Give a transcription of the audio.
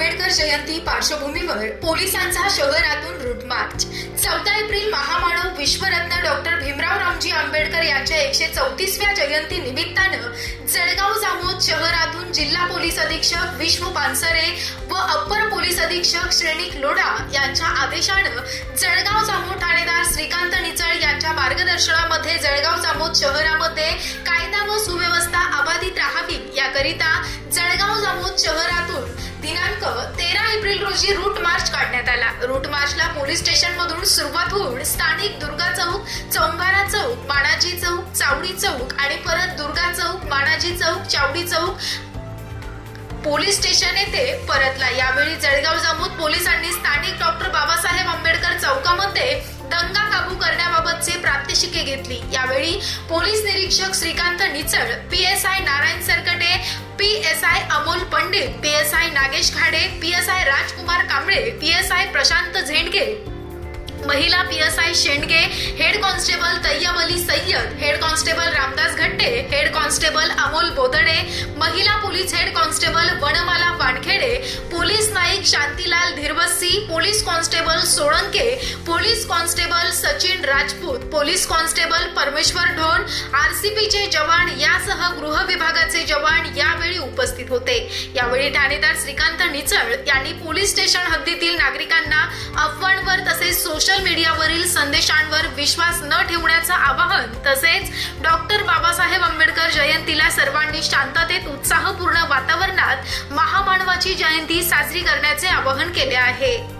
आंबेडकर जयंती पार्श्वभूमीवर पोलिसांचा शहरातून रूट मार्च चौदा एप्रिल महामानव विश्वरत्न डॉक्टर भीमराव रामजी आंबेडकर यांच्या एकशे चौतीसव्या जयंती निमित्तानं जळगाव जामोद शहरातून जिल्हा पोलीस अधीक्षक विश्व पानसरे व अप्पर पोलीस अधीक्षक श्रेणिक लोढा यांच्या आदेशानं जळगाव जामोद ठाणेदार श्रीकांत निचळ यांच्या मार्गदर्शनामध्ये जळगाव जामोद शहरामध्ये कायदा व सुव्यवस्था अबाधित राहावी याकरिता रोजी रूट मार्च काढण्यात आला. रूट मार्चला पोलीस स्टेशन मधून सुरुवात होऊन स्थानिक दुर्गा चौक चौंबारा चौक बाणाजी चौक चावडी चौक आणि परत दुर्गा चौक बाणाजी चौक चावडी चौक पोलीस स्टेशन येथे परतला. यावेळी जळगाव जामोद पोलिसांनी स्थानिक डॉक्टर बाबासाहेब आंबेडकर चौकामध्ये दंगा काबू करण्याबाबतचे प्रात्यक्षिके घेतली. यावेळी पोलीस निरीक्षक Shrikant Nichal P S I Narayan Sarkate S I Amol Pandit P S I Nagesh Khade P S I Rajkumar Kamble P S I Prashant Zendage. महिला P S I Shendge head constable Tayyab Ali Sayyad head constable Ramdas Ghatte head constable Amol Bodade महिला police head constable Vanmala Wankhede police constable Solanke police constable Sachin Rajput police constable Parmeshwar Dhon आरसीपीचे जवान यासह गृह विभागाचे जवान यावेळी उपस्थित होते. यावेळी ठाणेदार श्रीकांत निचळ यांनी पोलीस स्टेशन हद्दीतील नागरिकांना अफवांवर तसेच सोशल मीडियावरील संदेशांवर विश्वास न ठेवण्याचं आवाहन तसेच डॉक्टर बाबासाहेब आंबेडकर जयंतीला सर्वांनी शांततेत उत्साहपूर्ण वातावरणात महामानवाची जयंती साजरी करण्याचे आवाहन केले आहे.